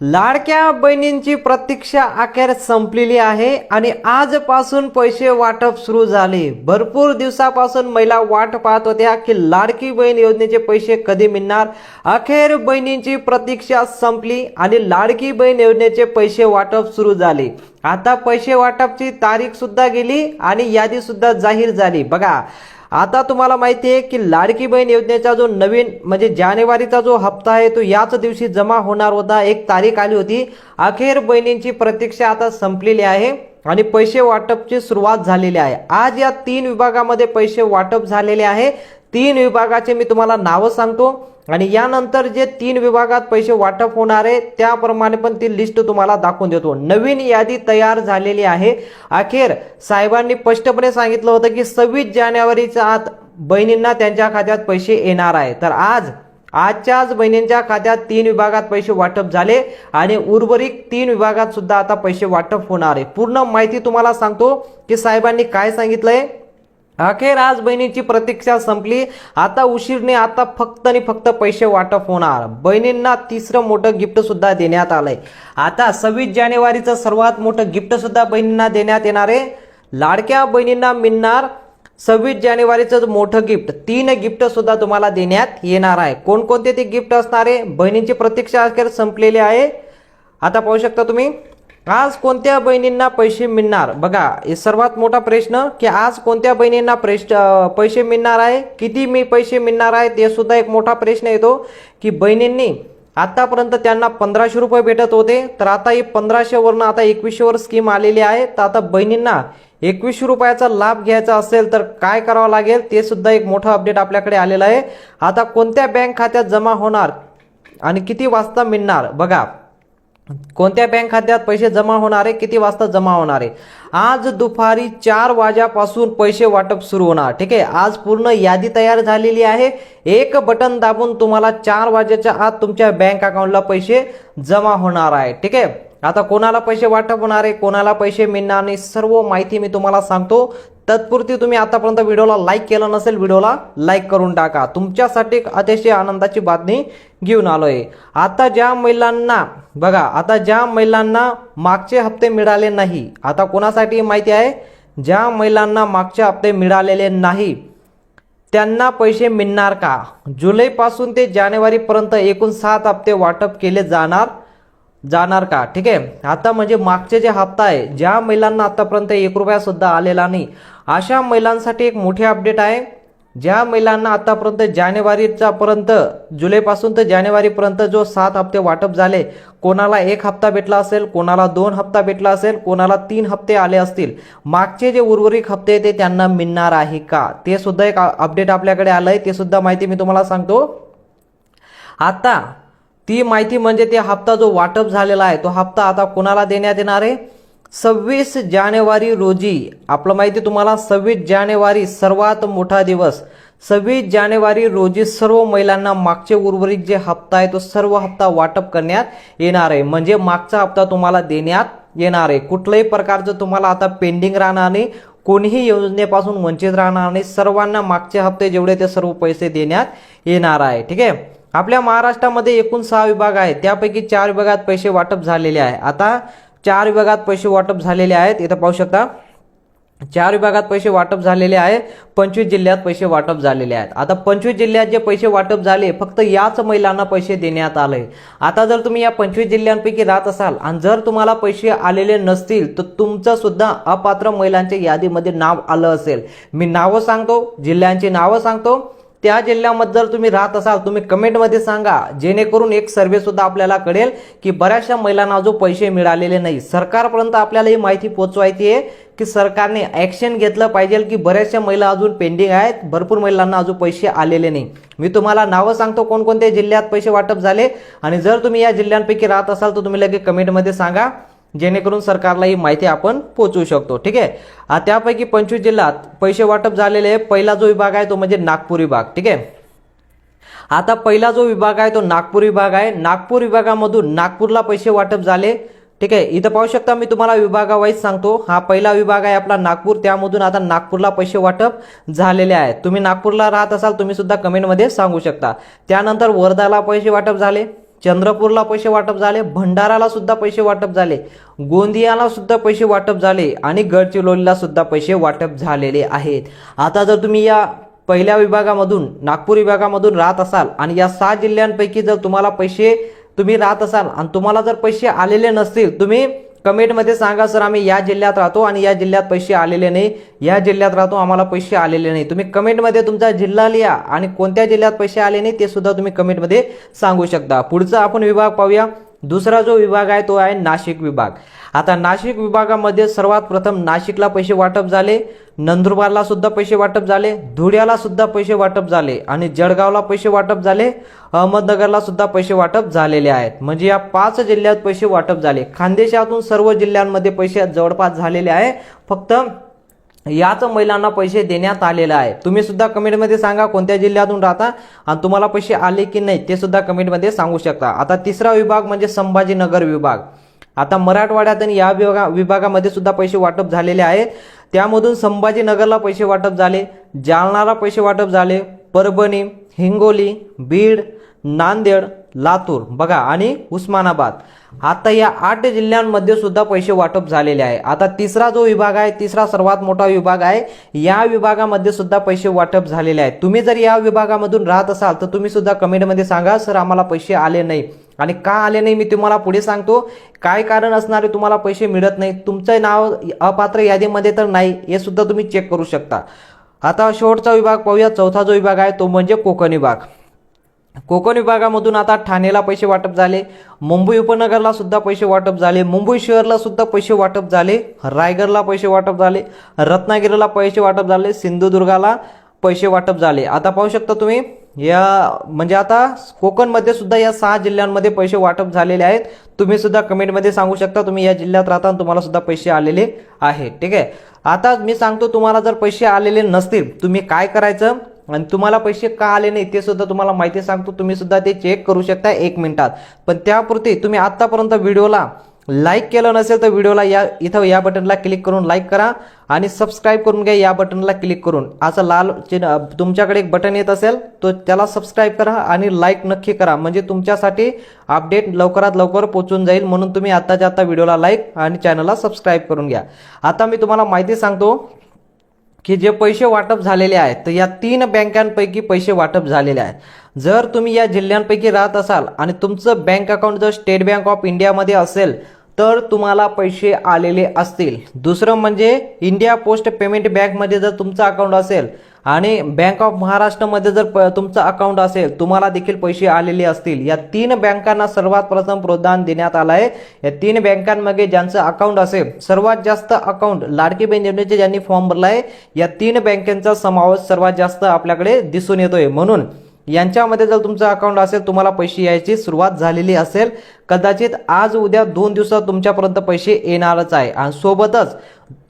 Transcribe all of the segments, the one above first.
लाडक्या बहिणींची प्रतीक्षा अखेर संपलेली आहे आणि आजपासून पैसे वाटप सुरू झाले. भरपूर दिवसापासून महिला वाट पाहत होत्या की लाडकी बहीण योजनेचे पैसे कधी मिळणार? अखेर बहिणींची प्रतीक्षा संपली आणि लाडकी बहीण योजनेचे पैसे वाटप सुरू झाले. आता पैसे वाटपची तारीख सुद्धा गेली आणि यादी सुद्धा जाहीर झाली. बघा आता तुम्हाला माहिती आहे की लाडकी बहीण योजनेचा जो नवीन म्हणजे जानेवारीचा जो हप्ता आहे तो याच दिवशी जमा होणार होता. एक तारीख आली होती. अखेर बहिणींची प्रतीक्षा आता संपलेली आहे आणि पैसे वाटपची सुरुवात झालेली आहे. आज या तीन विभागामध्ये पैसे वाटप झालेले आहे. तीन विभागाचे मी तुम्हाला नावं सांगतो. आणि यानंतर जे तीन विभागात पैसे वाटप होणार आहे त्याप्रमाणे पण ती लिस्ट तुम्हाला दाखवून देतो. नवीन यादी तयार झालेली आहे. अखेर साहेबांनी स्पष्टपणे सांगितलं होतं की सव्वीस जानेवारीच्या आत बहिणींना त्यांच्या खात्यात पैसे येणार आहे. तर आज आजच्याच बहिणींच्या खात्यात तीन विभागात पैसे वाटप झाले आणि उर्वरित तीन विभागात सुद्धा आता पैसे वाटप होणार आहे. पूर्ण माहिती तुम्हाला सांगतो की साहेबांनी काय सांगितलंय? अखेर आज बहिणीची प्रतीक्षा संपली. आता उशीरने आता फक्त आणि फक्त पैसे वाटप होणार. बहिणींना तिसरं मोठं गिफ्ट सुद्धा देण्यात आलंय. आता सव्वीस जानेवारीचं सर्वात मोठं गिफ्ट सुद्धा बहिणींना देण्यात येणार आहे. लाडक्या बहिणींना मिळणार सव्वीस जानेवारीचं मोठं गिफ्ट. तीन गिफ्ट सुद्धा तुम्हाला देण्यात येणार आहे. कोणकोणते ते गिफ्ट असणार आहे? बहिणींची प्रतीक्षा अखेर संपलेली आहे. आता पाहू शकता तुम्ही. आज कोणत्या बहिणींना पैसे मिळणार? बघा हे सर्वात मोठा प्रश्न की आज कोणत्या बहिणींना प्रेश पैसे मिळणार आहे? किती मी पैसे मिळणार आहे ते सुद्धा एक मोठा प्रश्न येतो की बहिणींनी आतापर्यंत त्यांना पंधराशे रुपये भेटत होते तर आता ही पंधराशेवरनं आता एकवीसशेवर स्कीम आलेली आहे. तर आता बहिणींना एकवीसशे रुपयाचा लाभ घ्यायचा असेल तर काय करावं लागेल? ते सुद्धा एक मोठं अपडेट आपल्याकडे आलेलं आहे. आता कोणत्या बँक खात्यात जमा होणार आणि किती वाजता मिळणार? बघा कोणत्या बँक खात्यात पैसे जमा होणार आहे? किती वाजता जमा होणार आहे? आज दुपारी चार वाज्यापासून पैसे वाटप सुरू होणार. ठीक आहे? आज पूर्ण यादी तयार झालेली आहे. एक बटन दाबून तुम्हाला चार वाजेच्या आत तुमच्या बँक अकाउंटला पैसे जमा होणार आहे. ठीक आहे? आता कोणाला पैसे वाटप होणार आहे? कोणाला पैसे मिळणार नाही? सर्व माहिती मी तुम्हाला सांगतो. तत्पुरती तुम्ही आतापर्यंत व्हिडिओला लाईक केलं नसेल व्हिडिओला लाईक करून टाका. तुमच्यासाठी अतिशय आनंदाची बातमी घेऊन आलो आहे आता ज्या महिलांना बघा आता ज्या महिलांना मागचे हप्ते मिळाले नाही आता कोणासाठी माहिती आहे? ज्या महिलांना मागचे हप्ते मिळालेले नाही त्यांना पैसे मिळणार का? जुलैपासून ते जानेवारीपर्यंत एकूण सात हप्ते वाटप केले जाणार जाणार का? ठीक आहे? आता म्हणजे मागचे जे हप्ता आहे ज्या महिलांना आतापर्यंत एक रुपया सुद्धा आलेला नाही अशा महिलांसाठी एक मोठी अपडेट आहे. ज्या महिलांना आतापर्यंत जानेवारीचा पर्यंत जुलैपासून तर जानेवारीपर्यंत जो सात हप्ते वाटप झाले कोणाला एक हप्ता भेटला असेल कोणाला दोन हप्ता भेटला असेल कोणाला तीन हप्ते आले असतील मागचे जे उर्वरित हप्ते ते त्यांना मिळणार आहे का? ते सुद्धा एक अपडेट आपल्याकडे आलंय ते सुद्धा माहिती मी तुम्हाला सांगतो. आता ती माहिती म्हणजे ते हप्ता जो वाटप झालेला आहे तो हप्ता आता कोणाला देण्यात येणार आहे? सव्वीस जानेवारी रोजी आपलं माहिती तुम्हाला सव्वीस जानेवारी सर्वात मोठा दिवस. सव्वीस जानेवारी रोजी सर्व महिलांना मागचे उर्वरित जे हप्ता आहे तो सर्व हप्ता वाटप करण्यात येणार आहे. म्हणजे मागचा हप्ता तुम्हाला देण्यात येणार आहे. कुठल्याही प्रकारचं तुम्हाला आता पेंडिंग राहणार नाही कोणीही योजनेपासून वंचित राहणार नाही. सर्वांना मागचे हप्ते जेवढे ते सर्व पैसे देण्यात येणार आहे. ठीक आहे? आपल्या महाराष्ट्रामध्ये एकूण सहा विभाग आहेत. त्यापैकी चार विभागात पैसे वाटप झालेले आहे. आता चार विभागात पैसे वाटप झालेले आहेत. इथं पाहू शकता चार विभागात पैसे वाटप झालेले आहे. पंचवीस जिल्ह्यात पैसे वाटप झालेले आहेत. आता पंचवीस जिल्ह्यात जे पैसे वाटप झाले फक्त याच महिलांना पैसे देण्यात आले. आता जर तुम्ही या पंचवीस जिल्ह्यांपैकी राहत असाल आणि जर तुम्हाला पैसे आलेले नसतील तर तुमचं सुद्धा अपात्र महिलांच्या यादीमध्ये नाव आलं असेल. मी नावं सांगतो जिल्ह्यांची नावं सांगतो. त्या जिल्ह्यामध्ये जर तुम्ही राहत असाल तुम्ही कमेंटमध्ये सांगा. जेणेकरून एक सर्वे सुद्धा आपल्याला कळेल की बऱ्याचशा महिलांना जो पैसे मिळालेले नाही. सरकारपर्यंत आपल्याला ही माहिती पोचवायची आहे की सरकारने ॲक्शन घेतलं पाहिजे की बऱ्याचशा महिला अजून पेंडिंग आहेत. भरपूर महिलांना अजून पैसे आलेले नाही. मी तुम्हाला नावं सांगतो कोणकोणत्या जिल्ह्यात पैसे वाटप झाले. आणि जर तुम्ही या जिल्ह्यांपैकी राहत असाल तर तुम्ही लगेच कमेंटमध्ये सांगा. जेणेकरून सरकारला ही माहिती आपण पोचवू शकतो. ठीक आहे? त्यापैकी पंचवीस जिल्ह्यात पैसे वाटप झालेले आहे. पहिला जो विभाग आहे तो म्हणजे नागपूर विभाग. ठीक आहे? आता पहिला जो विभाग आहे तो नागपूर विभाग आहे. नागपूर विभागामधून नागपूरला पैसे वाटप झाले. ठीक आहे? इथं पाहू शकता मी तुम्हाला विभागावाईज सांगतो. हा पहिला विभाग आहे आपला नागपूर. त्यामधून आता नागपूरला पैसे वाटप झालेले आहे. तुम्ही नागपूरला राहत असाल तुम्ही सुद्धा कमेंटमध्ये सांगू शकता. त्यानंतर वर्धाला पैसे वाटप झाले. चंद्रपूरला पैसे वाटप झाले भंडाराला सुद्धा पैसे वाटप झाले गोंदियाला सुद्धा पैसे वाटप झाले आणि गडचिरोलीला सुद्धा पैसे वाटप झालेले आहेत. आता जर तुम्ही या पहिल्या विभागामधून नागपूर विभागामधून राहत असाल आणि या सहा जिल्ह्यांपैकी जर तुम्हाला पैसे तुम्ही राहत असाल आणि तुम्हाला जर पैसे आलेले नसतील तुम्ही कमेंटमध्ये सांगा सर आम्ही या जिल्ह्यात राहतो आणि या जिल्ह्यात पैसे आलेले नाही. या जिल्ह्यात राहतो आम्हाला पैसे आलेले नाही. तुम्ही कमेंटमध्ये तुमचा जिल्हा लिहा आणि कोणत्या जिल्ह्यात पैसे आले नाही ते सुद्धा तुम्ही कमेंटमध्ये सांगू शकता. पुढचा आपण विभाग पाहूया. दुसरा जो विभाग आहे तो आहे नाशिक विभाग. आता नाशिक विभागामध्ये सर्वात प्रथम नाशिकला पैसे वाटप झाले नंदुरबारला सुद्धा पैसे वाटप झाले धुळ्याला सुद्धा पैसे वाटप झाले आणि जळगावला पैसे वाटप झाले अहमदनगरला सुद्धा पैसे वाटप झालेले आहेत. म्हणजे या पाच जिल्ह्यात पैसे वाटप झाले. खानदेशातून सर्व जिल्ह्यांमध्ये पैसे जवळपास झालेले आहे. फक्त याच महिलांना पैसे देण्यात आलेले आहे. तुम्ही सुद्धा कमेंटमध्ये सांगा कोणत्या जिल्ह्यातून राहता आणि तुम्हाला पैसे आले की नाही ते सुद्धा कमेंटमध्ये सांगू शकता. आता तिसरा विभाग म्हणजे संभाजीनगर विभाग. आता मराठवाड्यात आणि या विभागा विभागामध्ये सुद्धा पैसे वाटप झालेले आहेत. त्यामधून संभाजीनगरला पैसे वाटप झाले जालनाला पैसे वाटप झाले परभणी हिंगोली बीड नांदेड लातूर बघा आणि उस्मानाबाद. आता या आठ जिल्ह्यांमध्ये सुद्धा पैसे वाटप झालेले आहे. आता तिसरा जो विभाग आहे तिसरा सर्वात मोठा विभाग आहे या विभागामध्ये सुद्धा पैसे वाटप झालेले आहेत. तुम्ही जर या विभागामधून राहत असाल तर तुम्ही सुद्धा कमेंटमध्ये सांगा सर आम्हाला पैसे आले नाही. आणि का आले नाही मी तुम्हाला पुढे सांगतो. काय कारण असणारे तुम्हाला पैसे मिळत नाही तुमचं नाव अपात्र यादीमध्ये तर नाही हे सुद्धा तुम्ही चेक करू शकता. आता शेवटचा विभाग पाहूया. चौथा जो विभाग आहे तो म्हणजे कोकण विभाग. कोकण विभागामधून आता ठाणेला पैसे वाटप झाले. मुंबई उपनगरला सुद्धा पैसे वाटप झाले. मुंबई शहरला सुद्धा पैसे वाटप झाले. रायगडला पैसे वाटप झाले. रत्नागिरीला पैसे वाटप झाले. सिंधुदुर्गाला पैसे वाटप झाले. आता पाहू शकता तुम्ही. या म्हणजे आता कोकणमध्ये सुद्धा या सहा जिल्ह्यांमध्ये पैसे वाटप झालेले आहेत. तुम्ही सुद्धा कमेंटमध्ये सांगू शकता तुम्ही या जिल्ह्यात राहता तुम्हाला सुद्धा पैसे आलेले आहेत ठीक आहे? आता मी सांगतो तुम्हाला जर पैसे आलेले नसतील तुम्ही काय करायचं? आणि तुम्हाला पैसे का आले नाही ते सुद्धा तुम्हाला माहिती सांगतो. तुम्ही सुद्धा ते चेक करू शकता एक मिनिटात. पण त्यापुरती तुम्ही आत्तापर्यंत व्हिडिओला लाईक केलं नसेल तर व्हिडिओला या इथं या बटनला क्लिक करून लाईक करा आणि सबस्क्राईब करून घ्या या बटनला क्लिक करून. असं लाल चिन्ह तुमच्याकडे एक बटन येत असेल तो त्याला सबस्क्राईब करा आणि लाईक नक्की करा. म्हणजे तुमच्यासाठी अपडेट लवकरात लवकर पोचून जाईल म्हणून तुम्ही आत्ताच्या आत्ता व्हिडिओला लाईक आणि चॅनलला सबस्क्राईब करून घ्या. आता मी तुम्हाला माहिती सांगतो की जे पैसे वाटप झालेले आहेत तर या तीन बँकांपैकी पैसे वाटप झालेले आहेत. जर तुम्ही या जिल्ह्यांपैकी राहत असाल आणि तुमचं बँक अकाउंट जर स्टेट बँक ऑफ इंडियामध्ये असेल तर तुम्हाला पैसे आलेले असतील. दुसरं म्हणजे इंडिया पोस्ट पेमेंट बँकमध्ये जर तुमचं अकाउंट असेल आणि बँक ऑफ महाराष्ट्रमध्ये जर प तुमचं अकाउंट असेल तुम्हाला देखील पैसे आलेले असतील. या तीन बँकांना सर्वात प्रथम प्रोत्साहन देण्यात आलं आहे या तीन बँकांमध्ये ज्यांचं अकाउंट असेल सर्वात जास्त अकाउंट लाडकी बहीण योजनेचे ज्यांनी फॉर्म भरला आहे या तीन बँकांचा समावेश सर्वात जास्त आपल्याकडे दिसून येतोय. म्हणून यांच्यामध्ये जर तुमचं अकाउंट असेल तुम्हाला पैसे यायची सुरुवात झालेली असेल कदाचित आज उद्या दोन दिवसात तुमच्यापर्यंत पैसे येणारच आहे. आणि सोबतच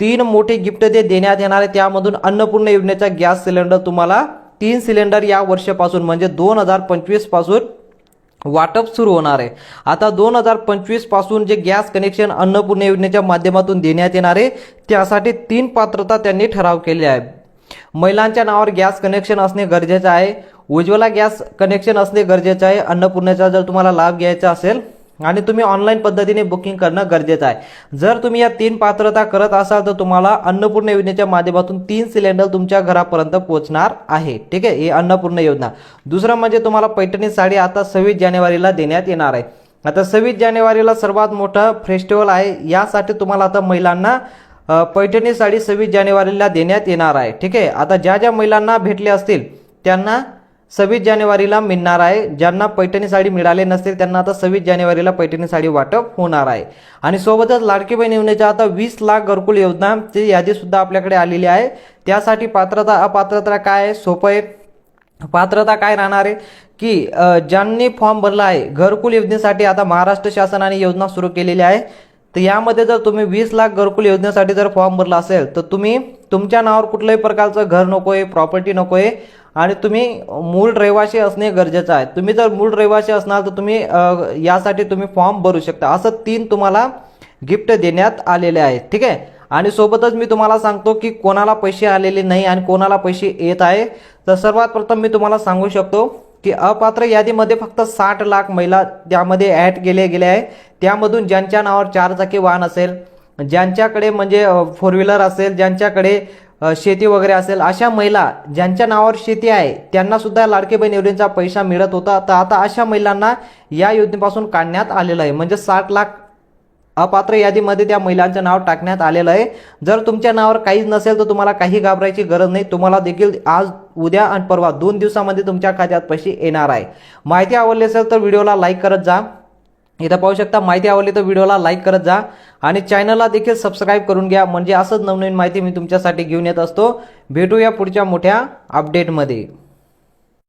तीन मोठे गिफ्ट ते देण्यात येणार आहे त्यामधून अन्नपूर्ण योजनेचा गॅस सिलेंडर तुम्हाला तीन सिलेंडर या वर्षापासून म्हणजे दोन हजार पंचवीसपासून वाटप सुरू होणार आहे. आता दोन हजार पंचवीसपासून जे गॅस कनेक्शन अन्नपूर्ण योजनेच्या माध्यमातून देण्यात येणार आहे त्यासाठी तीन पात्रता त्यांनी ठराव केले आहे महिलांच्या नावावर गॅस कनेक्शन असणे गरजेचं आहे. उज्ज्वला गॅस कनेक्शन असणे गरजेचं आहे. अन्नपूर्णेचा जर तुम्हाला लाभ घ्यायचा असेल आणि तुम्ही ऑनलाईन पद्धतीने बुकिंग करणं गरजेचं आहे. जर तुम्ही या तीन पात्रता करत असाल तर तुम्हाला अन्नपूर्ण योजनेच्या माध्यमातून तीन सिलेंडर तुमच्या घरापर्यंत पोहोचणार आहे. ठीक आहे? ही अन्नपूर्ण योजना. दुसरं म्हणजे तुम्हाला पैठणी साडी आता सव्वीस जानेवारीला देण्यात येणार आहे. आता सव्वीस जानेवारीला सर्वात मोठं फेस्टिवल आहे. यासाठी तुम्हाला आता महिलांना पैठणी साडी सव्वीस जानेवारीला देण्यात येणार आहे. ठीक आहे? आता ज्या ज्या महिलांना भेटले असतील त्यांना सव्वीस जानेवारीला मिळणार आहे. ज्यांना पैठणी साडी मिळाले नसतील त्यांना आता सव्वीस जानेवारीला पैठणी साडी वाटप होणार आहे. आणि सोबतच लाडकी बहीण योजनेच्या आता वीस लाख घरकुल योजना ती यादीसुद्धा आपल्याकडे आलेली आहे. त्यासाठी पात्रता अपात्रता काय आहे? सोपं आहे पात्रता काय राहणार आहे? की ज्यांनी फॉर्म भरला आहे घरकुल योजनेसाठी आता महाराष्ट्र शासनाने योजना सुरू केलेली आहे. तर यामध्ये जर तुम्ही वीस लाख घरकुल योजनेसाठी जर फॉर्म भरला असेल तर तुम्ही तुमच्या नावावर कुठल्याही प्रकारचं घर नको आहे प्रॉपर्टी नको आहे आणि तुम्ही मूळ रहिवासी असणे गरजेचं आहे. तुम्ही जर मूळ रहिवासी असणार तर तुम्ही यासाठी तुम्ही फॉर्म भरू शकता. असं तीन तुम्हाला गिफ्ट देण्यात आलेले आहे. ठीक आहे? आणि सोबतच मी तुम्हाला सांगतो की कोणाला पैसे आलेले नाही आणि कोणाला पैसे येत आहे. तर सर्वात प्रथम मी तुम्हाला सांगू शकतो की अपात्र यादीमध्ये फक्त साठ लाख महिला त्यामध्ये ॲड केले गेले आहे. त्यामधून ज्यांच्या नावावर चारचाकी वाहन असेल ज्यांच्याकडे म्हणजे फोर व्हीलर असेल ज्यांच्याकडे शेती वगैरे असेल अशा महिला ज्यांच्या नावावर शेती आहे त्यांना सुद्धा लाडकी बहीण योजनेचा पैसा मिळत होता. तर आता अशा महिलांना या योजनेपासून काढण्यात आलेलं आहे. म्हणजे साठ लाख अपात्र यादीमध्ये त्या महिलांचं नाव टाकण्यात आलेलं आहे. जर तुमच्या नावावर काहीच नसेल तर तुम्हाला काही घाबरायची गरज नाही. तुम्हाला देखील आज उद्या आणि परवा दोन दिवसामध्ये तुमच्या खात्यात पैसे येणार आहे. माहिती आवडली असेल तर व्हिडिओला लाईक करत जा. इथं पाहू शकता माहिती आवडली तर व्हिडिओला लाईक करत जा आणि चॅनलला देखील सबस्क्राईब करून घ्या. म्हणजे असंच नवनवीन माहिती मी तुमच्यासाठी घेऊन येत असतो. भेटूया पुढच्या मोठ्या अपडेटमध्ये